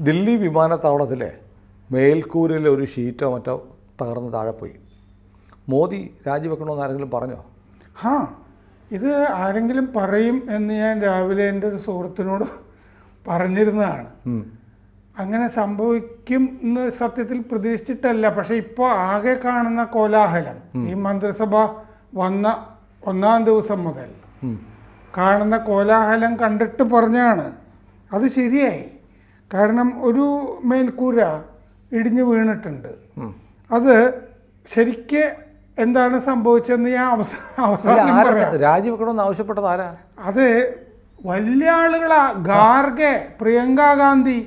ദില്ലി വിമാനത്താവളത്തിലെ മേൽക്കൂരയിലെ ഒരു ഷീറ്റോ മറ്റോ തകർന്ന് താഴെ പോയി മോദി രാജിവെക്കണമെന്ന് ആരെങ്കിലും പറഞ്ഞോ? ഹാ ഇത് ആരെങ്കിലും പറയും എന്ന് ഞാൻ രാവിലെ എന്റെ ഒരു സുഹൃത്തിനോട് പറഞ്ഞിരുന്നതാണ്. അങ്ങനെ സംഭവിക്കും എന്ന് സത്യത്തിൽ പ്രതീക്ഷിച്ചിട്ടല്ല. പക്ഷെ ഇപ്പോൾ ആകെ കാണുന്ന കോലാഹലം ഈ മന്ത്രിസഭ വന്ന ഒന്നാം ദിവസം മുതൽ. കാണുന്ന കോലാഹലം കണ്ടിട്ട് പറഞ്ഞാണ്. അത് ശരിയായി. കാരണം ഒരു മേൽക്കൂര ഇടിഞ്ഞു വീണിട്ടുണ്ട്. അത് ശരിക്ക് എന്താണ് സംഭവിച്ചതെന്ന് ഞാൻ അവസാനം രാജിവെക്കണമെന്ന് ആവശ്യപ്പെട്ടത് ആരാ? അത് വലിയ ആളുകളാ. ഖാർഗെ പ്രിയങ്ക ഗാന്ധി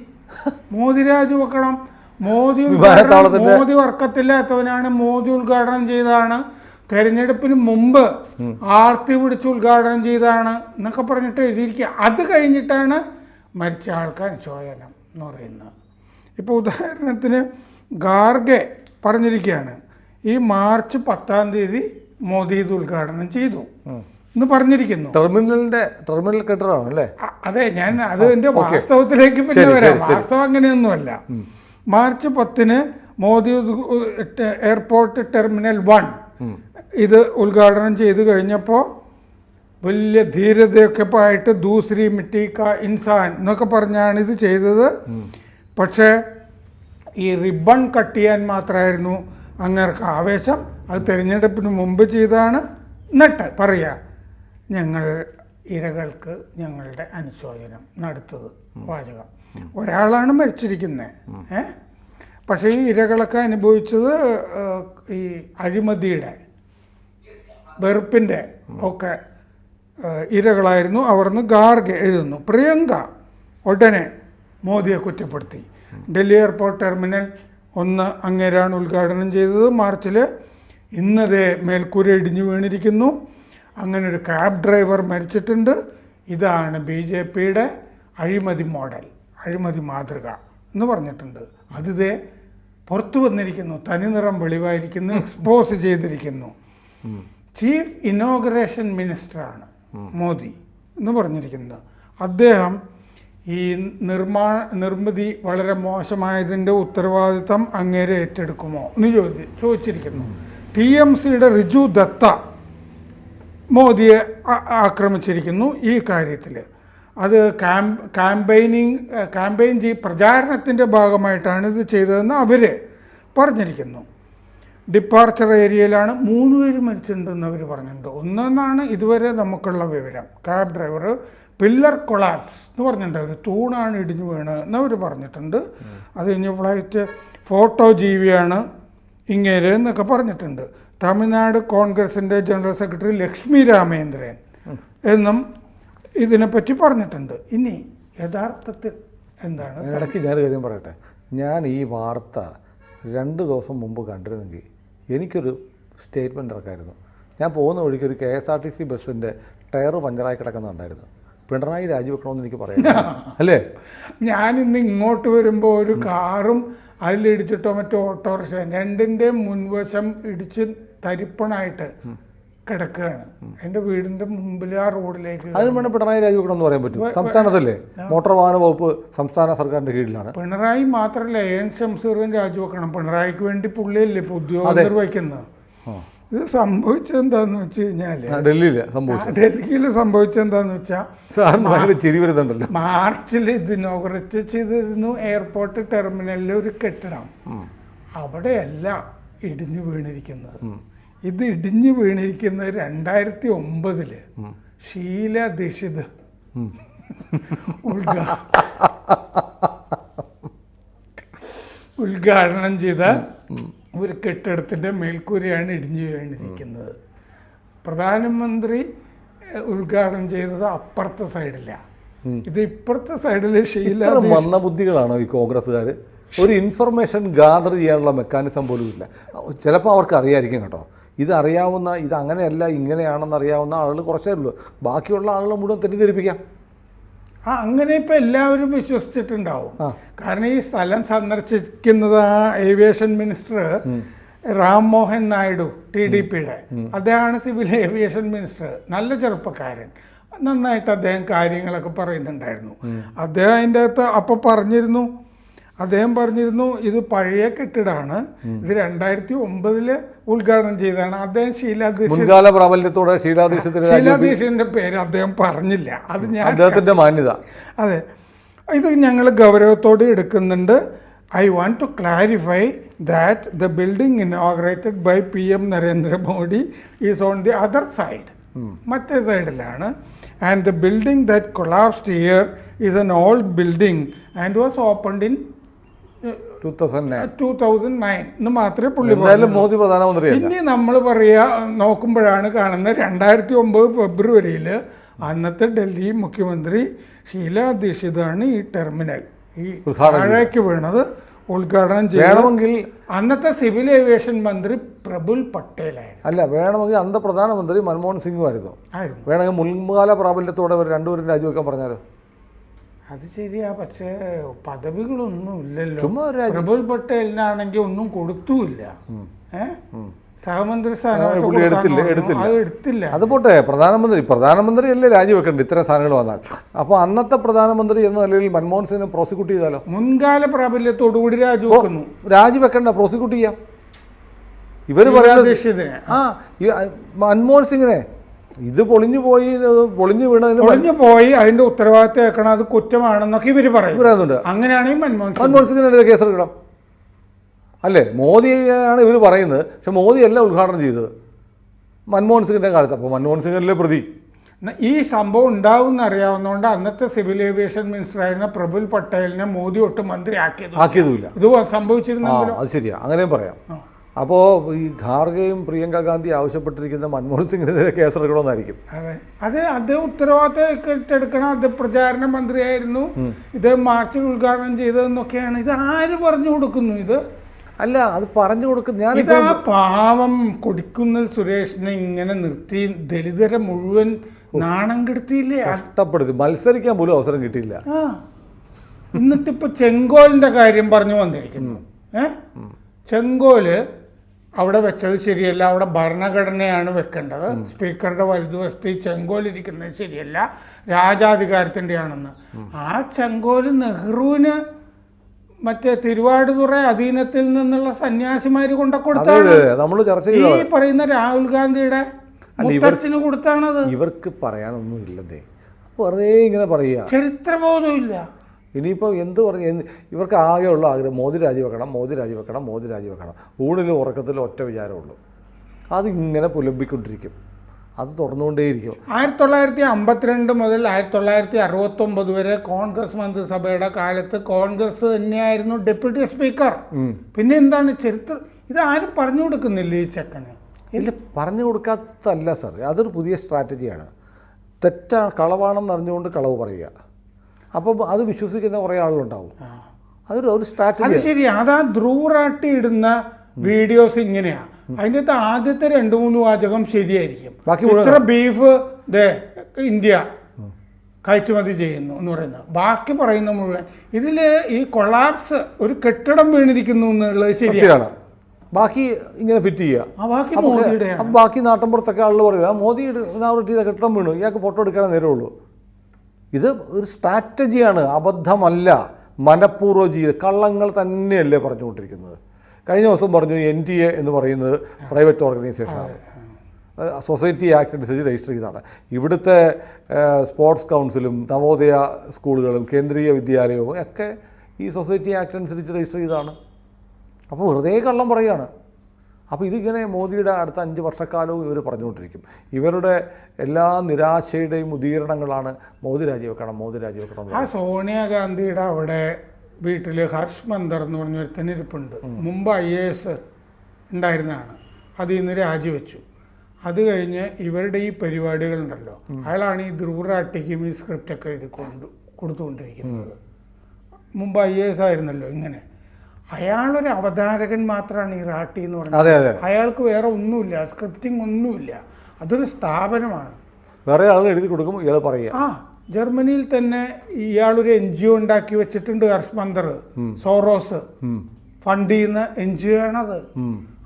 മോദി രാജിവെക്കണം മോദി ഉദ്ഘാടനം മോദി വർക്കത്തില്ലാത്തവനാണ് മോദി ഉദ്ഘാടനം ചെയ്താണ് തെരഞ്ഞെടുപ്പിന് മുമ്പ് ആർത്തി പിടിച്ച് ഉദ്ഘാടനം ചെയ്താണ് എന്നൊക്കെ പറഞ്ഞിട്ട് എഴുതിയിരിക്കുക. അത് കഴിഞ്ഞിട്ടാണ് മരിച്ച ആൾക്ക് അനുശോചനം എന്ന് പറയുന്നത് ഇപ്പോൾ ഉദാഹരണത്തിന് ഗാർഗെ പറഞ്ഞിരിക്കുകയാണ് ഈ മാർച്ച് പത്താം തീയതി മോദി ഇത് ഉദ്ഘാടനം ചെയ്തു എന്ന് പറഞ്ഞിരിക്കുന്നു. ടെർമിനലിന്റെ ടെർമിനൽ കെട്ടിടമാണ് അല്ലേ? അതെ ഞാൻ അത് എന്റെ വാസ്തവത്തിലേക്ക് പിന്നെ വരാം. വാസ്തവം അങ്ങനെയൊന്നുമല്ല. മാർച്ച് പത്തിന് മോദി എയർപോർട്ട് ടെർമിനൽ വൺ ഇത് ഉദ്ഘാടനം ചെയ്തു കഴിഞ്ഞപ്പോൾ വലിയ ധീരതയൊക്കെ ആയിട്ട് ദൂസരി മിട്ടി ക ഇൻസാൻ എന്നൊക്കെ പറഞ്ഞാണ് ഇത് ചെയ്തത്. പക്ഷേ ഈ റിബൺ കട്ട് ചെയ്യാൻ മാത്രമായിരുന്നു അങ്ങേർക്ക് ആവേശം. അത് തിരഞ്ഞെടുപ്പിന് മുമ്പ് ചെയ്താണ് എന്നിട്ട് പറയുക ഞങ്ങൾ ഇരകൾക്ക് ഞങ്ങളുടെ അനുശോചനം നടത്തത് വാചകം. ഒരാളാണ് മരിച്ചിരിക്കുന്നത് ഏ? പക്ഷേ ഈ ഇരകളൊക്കെ അനുഭവിച്ചത് ഈ അഴിമതിയുടെ വെറുപ്പിന്റെ ഒക്കെ ഇരകളായിരുന്നു. അവിടുന്ന് ഗാർഗെ എഴുതുന്നു. പ്രിയങ്ക ഉടനെ മോദിയെ കുറ്റപ്പെടുത്തി. ഡൽഹി എയർപോർട്ട് ടെർമിനൽ ഒന്ന് അങ്ങേരാണ് ഉദ്ഘാടനം ചെയ്തത്. മാർച്ചിൽ ഇന്നതേ മേൽക്കൂര ഇടിഞ്ഞു വീണിരിക്കുന്നു. അങ്ങനെ ഒരു ക്യാബ് ഡ്രൈവർ മരിച്ചിട്ടുണ്ട്. ഇതാണ് ബി ജെ പിയുടെ അഴിമതി മോഡൽ അഴിമതി മാതൃക എന്ന് പറഞ്ഞിട്ടുണ്ട്. അതിതേ പുറത്തു വന്നിരിക്കുന്നു. തനിനിറം വെളിവായിരിക്കുന്നു എക്സ്പോസ് ചെയ്തിരിക്കുന്നു. ചീഫ് ഇനോഗ്രേഷൻ മിനിസ്റ്ററാണ് മോദി എന്ന് പറഞ്ഞിരിക്കുന്നത്. അദ്ദേഹം ഈ നിർമ്മാണ നിർമ്മിതി വളരെ മോശമായതിന്റെ ഉത്തരവാദിത്തം അങ്ങേരെ ഏറ്റെടുക്കുമോ എന്ന് ചോദി ചോദിച്ചിരിക്കുന്നു. ടി എം സിയുടെ റിജു ദത്ത മോദിയെ ആക്രമിച്ചിരിക്കുന്നു ഈ കാര്യത്തിൽ. അത് ക്യാമ്പ് ക്യാമ്പയിനിങ് ക്യാമ്പയിൻ ചെയ് പ്രചാരണത്തിന്റെ ഭാഗമായിട്ടാണ് ഇത് ചെയ്തതെന്ന് അവർ പറഞ്ഞിരിക്കുന്നു. ഡിപ്പാർച്ചർ ഏരിയയിലാണ് മൂന്ന് പേര് മരിച്ചിട്ടുണ്ടെന്ന് അവർ പറഞ്ഞിട്ടുണ്ട്. ഒന്നെന്നാണ് ഇതുവരെ നമുക്കുള്ള വിവരം. ക്യാബ് ഡ്രൈവർ പില്ലർ കൊളാപ്സ് എന്ന് പറഞ്ഞിട്ടുണ്ട്. ഒരു തൂണാണ് ഇടിഞ്ഞു വീണ് എന്നവർ പറഞ്ഞിട്ടുണ്ട്. അത് കഴിഞ്ഞ് ഫ്ലൈറ്റ് ഫോട്ടോ ജീവിയാണ് ഇങ്ങേര് എന്നൊക്കെ പറഞ്ഞിട്ടുണ്ട്. തമിഴ്നാട് കോൺഗ്രസിന്റെ ജനറൽ സെക്രട്ടറി ലക്ഷ്മി രാമേന്ദ്രൻ എന്നും ഇതിനെപ്പറ്റി പറഞ്ഞിട്ടുണ്ട്. ഇനി യഥാർത്ഥത്തിൽ എന്താണ് ഇടയ്ക്ക് ഞാനൊരു കാര്യം പറയട്ടെ? ഞാൻ ഈ വാർത്ത രണ്ട് ദിവസം മുമ്പ് കണ്ടിരുന്നെങ്കിൽ എനിക്കൊരു സ്റ്റേറ്റ്മെന്റ് ഇറക്കായിരുന്നു. ഞാൻ പോകുന്ന വഴിക്ക് ഒരു K S R T C ബസ്സിന്റെ ടയർ പഞ്ചറായി കിടക്കുന്നുണ്ടായിരുന്നു. പിണറായി രാജിവെക്കണമെന്ന് എനിക്ക് പറയാം അല്ലേ? ഞാൻ ഇന്ന് ഇങ്ങോട്ട് വരുമ്പോൾ ഒരു കാറും അതിലിടിച്ചിട്ടോ മറ്റോ ഓട്ടോറിക്ഷ രണ്ടിന്റെ മുൻവശം ഇടിച്ച് തരിപ്പണായിട്ട് കിടക്കുകയാണ്. എന്റെ വീടിന്റെ മുമ്പിൽ ആ റോഡിലേക്ക് അതിന് വേണം പിണറായി രാജിവെക്കണമെന്ന് പറയാൻ പറ്റും സംസ്ഥാനത്തല്ലേ? മോട്ടോർ വാഹന വകുപ്പ് സംസ്ഥാന സർക്കാരിന്റെ കീഴിലാണ്. പിണറായി മാത്രമല്ല എൻ ഷംസീറും രാജിവെക്കണം. പിണറായിക്ക് വേണ്ടി പുള്ളിയല്ലേ ഇപ്പോൾ ഉദ്യോഗസ്ഥർ വയ്ക്കുന്നത്? ഇത് സംഭവിച്ചെന്താന്ന് വെച്ച് കഴിഞ്ഞാൽ ആ, ഡൽഹിയിൽ സംഭവിച്ചു. ഡൽഹിയിൽ സംഭവിച്ചെന്താന്ന് വെച്ചാൽ ചിരി വരുന്നുണ്ടല്ലോ. മാർച്ചിൽ ഇത് ഇനോഗ്രേറ്റ് ചെയ്തിരുന്നു എയർപോർട്ട് ടെർമിനലിൽ ഒരു കെട്ടിടം. അവിടെയല്ല ഇടിഞ്ഞു വീണിരിക്കുന്നത്. ഇത് ഇടിഞ്ഞു വീണിരിക്കുന്നത് രണ്ടായിരത്തി ഒമ്പതിൽ ഷീല ദീക്ഷിത്. ഉദ്ഘാ ഉദ്ഘാടനം. ചെയ്ത ഒരു കെട്ടിടത്തിന്റെ മേൽക്കൂരയാണ് ഇടിഞ്ഞു വീണിരിക്കുന്നത്. പ്രധാനമന്ത്രി ഉദ്ഘാടനം ചെയ്തത് അപ്പുറത്തെ സൈഡിലാണ് ഇത് ഇപ്പുറത്തെ സൈഡിൽ ഷീല വന്ന ബുദ്ധികളാണോ ഈ കോൺഗ്രസ്സുകാർ ഒരു ഇൻഫർമേഷൻ ഗാദർ ചെയ്യാനുള്ള മെക്കാനിസം പോലും ഇല്ല. ചിലപ്പോൾ അവർക്ക് അറിയായിരിക്കും കേട്ടോ. ഇത് അറിയാവുന്ന ഇത് അങ്ങനെയല്ല ഇങ്ങനെയാണെന്ന് അറിയാവുന്ന ആളുകൾ കുറച്ചേ ഉള്ളൂ. ബാക്കിയുള്ള ആളുകൾ മുഴുവൻ തെറ്റിദ്ധരിപ്പിക്കാം. ആ അങ്ങനെ ഇപ്പം എല്ലാവരും വിശ്വസിച്ചിട്ടുണ്ടാവും. കാരണം ഈ സ്ഥലം സന്ദർശിക്കുന്നത് ആ aviation minister Ram Mohan Naidu T D പിയുടെ. അദ്ദേഹമാണ് സിവിൽ ഏവിയേഷൻ മിനിസ്റ്റർ നല്ല ചെറുപ്പക്കാരൻ. നന്നായിട്ട് അദ്ദേഹം കാര്യങ്ങളൊക്കെ പറയുന്നുണ്ടായിരുന്നു. അദ്ദേഹം അതിന്റെ അകത്ത് അപ്പോൾ പറഞ്ഞിരുന്നു അദ്ദേഹം പറഞ്ഞിരുന്നു ഇത് പഴയ കെട്ടിടമാണ്. ഇത് രണ്ടായിരത്തി ഒമ്പതിൽ ഉദ്ഘാടനം ചെയ്തതാണ്. അദ്ദേഹം ശീലാദീക്ഷ പ്രാബല്യത്തോടെ ഷീലാദീക്ഷത്തിന് ഷീലാ പേര് അദ്ദേഹം പറഞ്ഞില്ല. അത് ഞാൻ അദ്ദേഹത്തിന്റെ മാന്യത. അതെ. ഇത് ഞങ്ങൾ ഗൗരവത്തോടെ എടുക്കുന്നുണ്ട്. I want to clarify that the building inaugurated by P M Narendra Modi is on the other side മറ്റേ സൈഡിലാണ്. And the building that collapsed year is N old building and was opened in two thousand nine two thousand nine എന്ന് മാത്രമേ പുള്ളി മോദി പ്രധാനമന്ത്രി ഇനി നമ്മൾ പറയുക നോക്കുമ്പോഴാണ് കാണുന്നത് രണ്ടായിരത്തി ഒമ്പത് ഫെബ്രുവരിയിൽ അന്നത്തെ ഡൽഹി മുഖ്യമന്ത്രി ഷീല ദീക്ഷിതാണ് ഈ ടെർമിനൽ. ഈ താഴേക്ക് വീണത് ഉദ്ഘാടനം ചെയ്യണമെങ്കിൽ അന്നത്തെ സിവിൽ ഏവിയേഷൻ മന്ത്രി പ്രഫുൽ പട്ടേലായിരുന്നു. അല്ല വേണമെങ്കിൽ അന്ന് പ്രധാനമന്ത്രി മൻമോഹൻ സിംഗും ആയിരുന്നു. ആയിരുന്നു. വേണമെങ്കിൽ മുൻകാല പ്രാബല്യത്തോടെ രണ്ടുപേരും രാജിവെക്കാൻ പറഞ്ഞാലോ? അത് ശരിയാ പക്ഷേ പദവികളൊന്നും ഇല്ലല്ലോ. ചുമ്മാ പ്രഫുൽ പട്ടേലിനാണെങ്കിൽ ഒന്നും കൊടുത്തുമില്ല ഏ? സഹമന്ത്രി സ്ഥാനം എടുത്തില്ല, എടുത്തില്ല. അത് എടുത്തില്ല. അത് പോട്ടെ പ്രധാനമന്ത്രി പ്രധാനമന്ത്രി അല്ലേ രാജിവെക്കേണ്ടത് ഇത്തരം സാധനങ്ങൾ വന്നാൽ? അപ്പോൾ അന്നത്തെ പ്രധാനമന്ത്രി എന്ന നിലയിൽ മൻമോഹൻ സിംഗിനെ പ്രോസിക്യൂട്ട് ചെയ്താലോ? മുൻകാല പ്രാബല്യത്തോടുകൂടി രാജിവെക്കുന്നു. രാജിവെക്കേണ്ട പ്രോസിക്യൂട്ട് ചെയ്യാം. ഇവർ പറയുന്നത് ആ, മൻമോഹൻ സിംഗിനെ ഇത് പൊളിഞ്ഞു പോയി പൊളിഞ്ഞു വീണതിന് പൊളിഞ്ഞു പോയി അതിന്റെ ഉത്തരവാദിത്തം ഏക്കണം അത് കുറ്റമാണെന്നൊക്കെ ഇവർ പറയും. പറയുന്നുണ്ട് അങ്ങനെയാണെങ്കിൽ മൻമോഹൻ മൻമോഹൻ സിംഗിനെതിരെ കേസെടുക്കണം അല്ലേ? മോദിയാണ് ഇവർ പറയുന്നത്. പക്ഷെ മോദിയല്ല ഉദ്ഘാടനം ചെയ്തത്. മൻമോഹൻ സിംഗിന്റെ കാലത്ത്. അപ്പോൾ മൻമോഹൻ സിംഗിനല്ലേ പ്രതി? ഈ സംഭവം ഉണ്ടാവും അറിയാവുന്നതുകൊണ്ട് അന്നത്തെ സിവിൽ ഏവിയേഷൻ മിനിസ്റ്റർ ആയിരുന്ന പ്രഫുൽ പട്ടേലിനെ മോദി ഒട്ട് മന്ത്രിയാക്കിയത് ആക്കിയതുമില്ല. ഇത് സംഭവിച്ചിരുന്നു അത് ശരിയാ. അങ്ങനെയും പറയാം. അപ്പോൾ ഈ ഖാർഗെയും പ്രിയങ്ക ഗാന്ധി ആവശ്യപ്പെട്ടിരിക്കുന്ന മൻമോഹൻ സിംഗിനെതിരെ കേസെടുക്കണമെന്നായിരിക്കും. അതെ. അത് അത് ഉത്തരവാദിത്തം ഏറ്റെടുക്കണം അത് പ്രചാരണ മന്ത്രിയായിരുന്നു. ഇത് മാർച്ചിൽ ഉദ്ഘാടനം ചെയ്തതെന്നൊക്കെയാണ്. ഇത് ആര് പറഞ്ഞു കൊടുക്കുന്നു ഇത്? അല്ല അത് പറഞ്ഞു കൊടുക്കും ഞാൻ ഇത് ആ പാവം കൊടിക്കുന്നിൽ സുരേഷിനെ ഇങ്ങനെ നിർത്തി ദലിതരെ മുഴുവൻ നാണം കെടുത്തിയില്ലേ? കഷ്ടപ്പെടുത്തി. മത്സരിക്കാൻ പോലും അവസരം കിട്ടിയില്ല. എന്നിട്ടിപ്പോ ചെങ്കോലിന്റെ കാര്യം പറഞ്ഞു വന്നിരിക്കുന്നു. ഏ? ചെങ്കോൽ അവിടെ വെച്ചത് ശരിയല്ല. അവിടെ ഭരണഘടനയാണ് വെക്കേണ്ടത്. സ്പീക്കറുടെ വലതുവശത്ത് ഇരിക്കുന്നത് ശരിയല്ല. രാജാധികാരത്തിന്റെ ആണെന്ന് ആ ചെങ്കോൽ നെഹ്റുവിന് മറ്റേ തിരുവാടുതുറ അധീനത്തിൽ നിന്നുള്ള സന്യാസിമാര് കൊണ്ട കൊടുത്താണ്. നമ്മൾ ചർച്ച ഈ പറയുന്ന രാഹുൽ ഗാന്ധിയുടെ മുത്തച്ഛന് കൊടുത്താണത്. ഇവർക്ക് പറയാനൊന്നും ഇല്ലതേ വെറുതെ ഇങ്ങനെ പറയുക. ചരിത്രബോധമില്ല. ഇനിയിപ്പോൾ എന്ത് പറഞ്ഞു ഇവർക്ക് ആകെയുള്ള ആഗ്രഹം മോദി രാജിവെക്കണം മോദി രാജിവെക്കണം മോദി രാജിവെക്കണം ഊണിലും ഉറക്കത്തിലും ഒറ്റ വിചാരമുള്ളൂ. അതിങ്ങനെ പുലമ്പിക്കൊണ്ടിരിക്കും. അത് തുടർന്നുകൊണ്ടേയിരിക്കും ആയിരത്തി തൊള്ളായിരത്തി അമ്പത്തിരണ്ട് മുതൽ ആയിരത്തി തൊള്ളായിരത്തി അറുപത്തൊമ്പത് വരെ കോൺഗ്രസ് മന്ത്രിസഭയുടെ കാലത്ത് കോൺഗ്രസ് തന്നെയായിരുന്നു ഡെപ്യൂട്ടി സ്പീക്കർ. പിന്നെ എന്താണ് ചരിത്രം ഇത് ആരും പറഞ്ഞു കൊടുക്കുന്നില്ല ഈ ചെക്കന്? ഇല്ല പറഞ്ഞു കൊടുക്കാത്തതല്ല സാർ അതൊരു പുതിയ സ്ട്രാറ്റജിയാണ്. തെറ്റാ കളവാണെന്ന് അറിഞ്ഞുകൊണ്ട് കളവ് പറയുക. അപ്പം അത് വിശ്വസിക്കുന്ന കുറേ ആളുകളുണ്ടാവും. അതൊരു ഒരു അത് സ്ട്രാറ്റജി ശരി അതാ ധ്രുവറാട്ടി ഇടുന്ന വീഡിയോസ് ഇങ്ങനെയാ. അതിന്റെ അകത്ത് ആദ്യത്തെ രണ്ട് മൂന്ന് വാചകം ശരിയായിരിക്കും. ബാക്കി ഇത്ര ബീഫ് ദേ ഇന്ത്യ കയറ്റുമതി ചെയ്യുന്നു എന്ന് പറയുന്നത്. ബാക്കി പറയുന്ന മുഴുവൻ. ഇതിൽ ഈ കൊളാപ്സ് ഒരു കെട്ടിടം വീണിരിക്കുന്നു എന്നുള്ളത് ശരിയാണ് ബാക്കി ഇങ്ങനെ ഫിറ്റ് ചെയ്യുക. ബാക്കി ബാക്കി നാട്ടിൻപുറത്തൊക്കെ ആളുകൾ പറയുക മോദി ചെയ്ത കെട്ടിടം വീണു. ഇയാൾക്ക് ഫോട്ടോ എടുക്കാനേ നേരമുള്ളൂ. ഇത് ഒരു സ്ട്രാറ്റജിയാണ് അബദ്ധമല്ല മനഃപൂർവം ചെയ്ത് കള്ളങ്ങൾ തന്നെയല്ലേ പറഞ്ഞുകൊണ്ടിരിക്കുന്നത്. കഴിഞ്ഞ ദിവസം പറഞ്ഞു എൻ ടി എ എന്ന് പറയുന്നത് പ്രൈവറ്റ് ഓർഗനൈസേഷനാണ്. സൊസൈറ്റി ആക്ട് അനുസരിച്ച് രജിസ്റ്റർ ചെയ്തതാണ്. ഇവിടുത്തെ സ്പോർട്സ് കൗൺസിലും നവോദയ സ്കൂളുകളും കേന്ദ്രീയ വിദ്യാലയവും ഒക്കെ ഈ സൊസൈറ്റി ആക്ട് അനുസരിച്ച് രജിസ്റ്റർ ചെയ്തതാണ്. അപ്പോൾ വെറുതെ കള്ളം പറയുകയാണ് അപ്പോൾ ഇതിങ്ങനെ മോദിയുടെ അടുത്ത അഞ്ച് വർഷക്കാലവും ഇവർ പറഞ്ഞുകൊണ്ടിരിക്കും. ഇവരുടെ എല്ലാ നിരാശയുടെയും ഉദീരണങ്ങളാണ് മോദി രാജിവെക്കണം മോദി രാജിവെക്കണം ആ സോണിയാഗാന്ധിയുടെ അവിടെ വീട്ടിൽ ഹർഷ് മന്ദർ എന്ന് പറഞ്ഞൊരുത്തൻ ഇരിപ്പുണ്ട് മുമ്പ് ഐ എ എസ് ഉണ്ടായിരുന്നതാണ്. അതിൽ നിന്ന് രാജിവെച്ചു. അത് കഴിഞ്ഞ് ഇവരുടെ ഈ പരിപാടികളുണ്ടല്ലോ. അയാളാണ് ഈ ധ്രുവറാട്ടിക്കും ഈ സ്ക്രിപ്റ്റൊക്കെ എഴുതി കൊണ്ട് കൊടുത്തുകൊണ്ടിരിക്കുന്നത്. മുമ്പ് ഐ എ എസ് ആയിരുന്നല്ലോ ഇങ്ങനെ. അയാളൊരു അവതാരകൻ മാത്രമാണ് ഈ റാട്ടി എന്ന് പറയുന്നത്. അയാൾക്ക് വേറെ ഒന്നുമില്ല സ്ക്രിപ്റ്റിംഗ് ഒന്നുമില്ല. അതൊരു സ്ഥാപനമാണ്. വേറെ ആളുകൾ എഴുതി കൊടുക്കും ഇയാൾ പറയുക. ആ ജർമ്മനിയിൽ തന്നെ ഇയാളൊരു എൻ ജി ഒ ഉണ്ടാക്കി വെച്ചിട്ടുണ്ട് ഹർഷ്മന്ദർ സോറോസ്. ഫണ്ട് ചെയ്യുന്ന എൻ ജി ഒ ആണത്.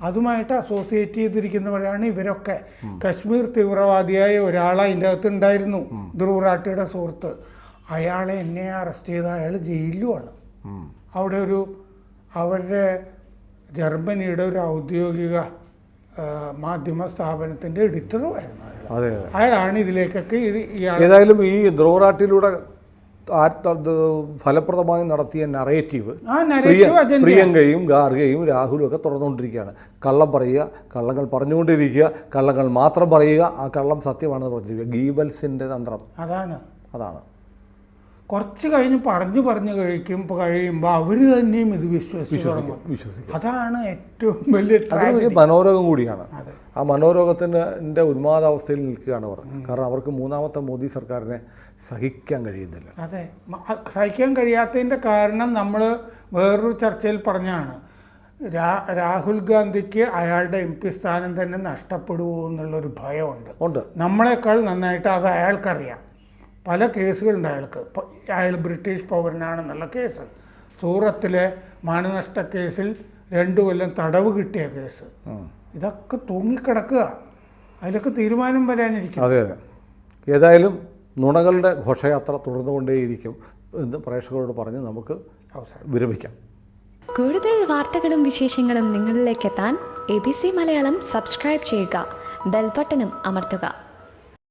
അതുമായിട്ട് അസോസിയേറ്റ് ചെയ്തിരിക്കുന്നവരാണ് ഇവരൊക്കെ. കശ്മീർ തീവ്രവാദിയായ ഒരാൾ അതിന്റെ അകത്ത് ഉണ്ടായിരുന്നു ധ്രുവറാട്ടിയുടെ സുഹൃത്ത്. അയാളെ എന്നെ അറസ്റ്റ് ചെയ്ത അയാൾ ജയിലുമാണ് അവിടെ ഒരു അവരുടെ ജർമ്മനിയുടെ ഒരു ഔദ്യോഗിക മാധ്യമ സ്ഥാപനത്തിന്റെ എഡിറ്ററുമായിരുന്നു അതെ അതെ. അയാളാണ് ഇതിലേക്കൊക്കെ ഇത് ഏതായാലും ഈ ദ്രോറാട്ടിലൂടെ ഫലപ്രദമായി നടത്തിയ നറേറ്റീവ് പ്രിയങ്കയും ഗാർഗയും രാഹുലും ഒക്കെ തുടർന്നുകൊണ്ടിരിക്കുകയാണ്. കള്ളം പറയുക കള്ളങ്ങൾ പറഞ്ഞുകൊണ്ടിരിക്കുക കള്ളങ്ങൾ മാത്രം പറയുക ആ കള്ളം സത്യമാണെന്ന് പറഞ്ഞിരിക്കുക. ഗീബൽസിന്റെ തന്ത്രം. അതാണ്. അതാണ്. കുറച്ച് കഴിഞ്ഞ് പറഞ്ഞു പറഞ്ഞു കഴിക്കും കഴിയുമ്പോൾ അവർ തന്നെയും ഇത് വിശ്വസിക്കും തുടങ്ങും. വിശ്വസിക്കുക അതാണ് ഏറ്റവും വലിയ മനോരോഗം കൂടിയാണ്. ആ മനോരോഗത്തിന്റെ ഉന്മാദാവസ്ഥയിൽ നിൽക്കുകയാണ് അവർ കാരണം അവർക്ക് മൂന്നാമത്തെ മോദി സർക്കാരിനെ സഹിക്കാൻ കഴിയുന്നില്ല. അതെ. സഹിക്കാൻ കഴിയാത്തതിന്റെ കാരണം നമ്മൾ വേറൊരു ചർച്ചയിൽ പറഞ്ഞാണ്. രാ രാഹുൽ ഗാന്ധിക്ക് അയാളുടെ എം പി സ്ഥാനം തന്നെ നഷ്ടപ്പെടുമോ എന്നുള്ളൊരു ഭയമുണ്ട്. ഉണ്ട്. നമ്മളെക്കാൾ നന്നായിട്ട് അത് അയാൾക്കറിയാം. പല കേസുകളുണ്ട് അയാൾക്ക്. അയാൾ ബ്രിട്ടീഷ് പൗരനാണെന്നുള്ള കേസ്. സൂറത്തിലെ മാനനഷ്ട കേസിൽ രണ്ടു കൊല്ലം തടവ് കിട്ടിയ കേസ്. ഇതൊക്കെ തൂങ്ങിക്കിടക്കുക. അതിലൊക്കെ തീരുമാനം വരാനിരിക്കും. അതെ അതെ. ഏതായാലും നുണകളുടെ ഘോഷയാത്ര തുടർന്നുകൊണ്ടേയിരിക്കും എന്ന് പ്രേക്ഷകരോട് പറഞ്ഞ് നമുക്ക് അവസാനം വിരമിക്കാം. കൂടുതൽ വാർത്തകളും വിശേഷങ്ങളും നിങ്ങളിലേക്ക് എത്താൻ A B C Malayalam subscribe ചെയ്യുക. ബെൽബട്ടനും അമർത്തുക.